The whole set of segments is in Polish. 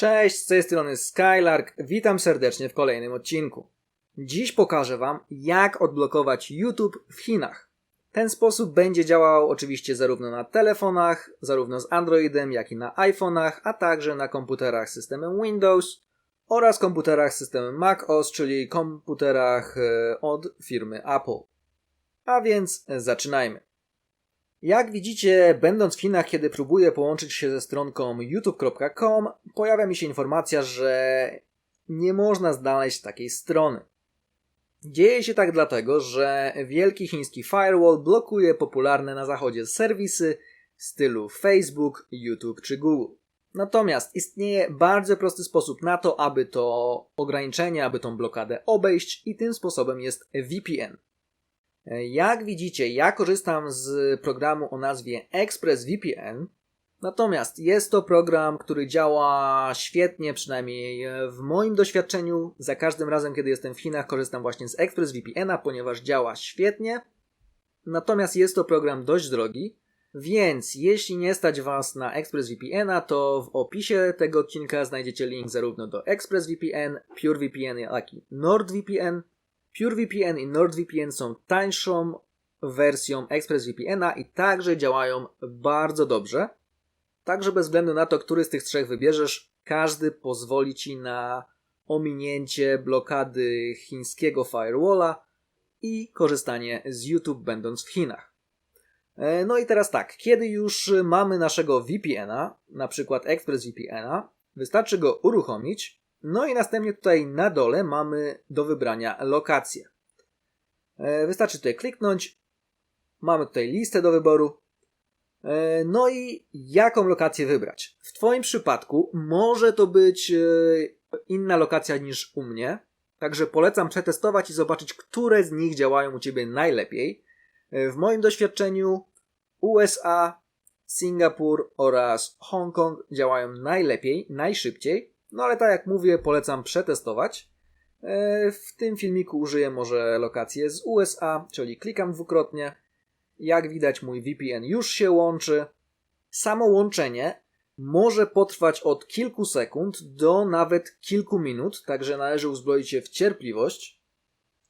Cześć, z tej strony Skylark, witam serdecznie w kolejnym odcinku. Dziś pokażę Wam, jak odblokować YouTube w Chinach. Ten sposób będzie działał oczywiście zarówno na telefonach, zarówno z Androidem, jak i na iPhone'ach, a także na komputerach z systemem Windows oraz komputerach z systemem macOS, czyli komputerach e, od firmy Apple. A więc zaczynajmy. Jak widzicie, będąc w Chinach, kiedy próbuję połączyć się ze stronką youtube.com, pojawia mi się informacja, że nie można znaleźć takiej strony. Dzieje się tak dlatego, że wielki chiński firewall blokuje popularne na zachodzie serwisy w stylu Facebook, YouTube czy Google. Natomiast istnieje bardzo prosty sposób na to, aby to ograniczenie, aby tą blokadę obejść i tym sposobem jest VPN. Jak widzicie, ja korzystam z programu o nazwie ExpressVPN. Natomiast jest to program, który działa świetnie, przynajmniej w moim doświadczeniu. Za każdym razem, kiedy jestem w Chinach, korzystam właśnie z ExpressVPN-a, ponieważ działa świetnie. Natomiast jest to program dość drogi, więc jeśli nie stać Was na ExpressVPN-a, to w opisie tego odcinka znajdziecie link zarówno do ExpressVPN, PureVPN, jak i NordVPN. PureVPN i NordVPN są tańszą wersją ExpressVPN-a i także działają bardzo dobrze. Także bez względu na to, który z tych trzech wybierzesz, każdy pozwoli Ci na ominięcie blokady chińskiego firewalla i korzystanie z YouTube będąc w Chinach. E, No i teraz tak, kiedy już mamy naszego VPN-a, na przykład ExpressVPN-a, wystarczy go uruchomić, no i następnie tutaj na dole mamy do wybrania lokację. E, Wystarczy tutaj kliknąć, mamy tutaj listę do wyboru, E, No i jaką lokację wybrać? W Twoim przypadku może to być e, inna lokacja niż u mnie, także polecam przetestować i zobaczyć, które z nich działają u Ciebie najlepiej. W moim doświadczeniu USA, Singapur oraz Hongkong działają najlepiej, najszybciej, no ale tak jak mówię, polecam przetestować. E, W tym filmiku użyję może lokację z USA, czyli klikam dwukrotnie. Jak widać, mój VPN już się łączy. Samo łączenie może potrwać od kilku sekund do nawet kilku minut, także należy uzbroić się w cierpliwość,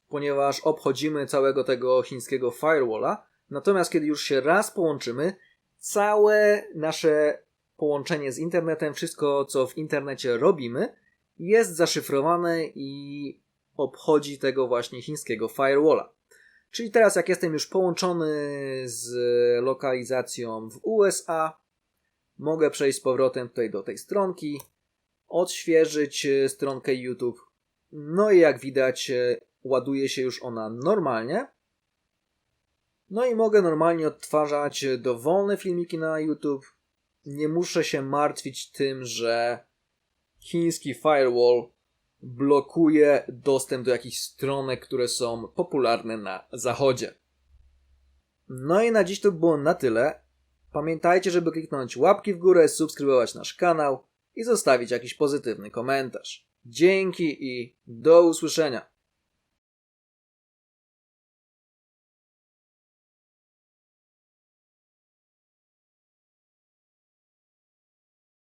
ponieważ obchodzimy całego tego chińskiego firewalla. Natomiast kiedy już się raz połączymy, całe nasze połączenie z internetem, wszystko co w internecie robimy, jest zaszyfrowane i obchodzi tego właśnie chińskiego firewalla. Czyli teraz, jak jestem już połączony z lokalizacją w USA, mogę przejść z powrotem tutaj do tej stronki, odświeżyć e, stronkę YouTube. No i jak widać, e, ładuje się już ona normalnie. No i mogę normalnie odtwarzać dowolne filmiki na YouTube. Nie muszę się martwić tym, że chiński firewall blokuje dostęp do jakichś stronek, które są popularne na zachodzie. No i na dziś to było na tyle. Pamiętajcie, żeby kliknąć łapki w górę, subskrybować nasz kanał i zostawić jakiś pozytywny komentarz. Dzięki i do usłyszenia.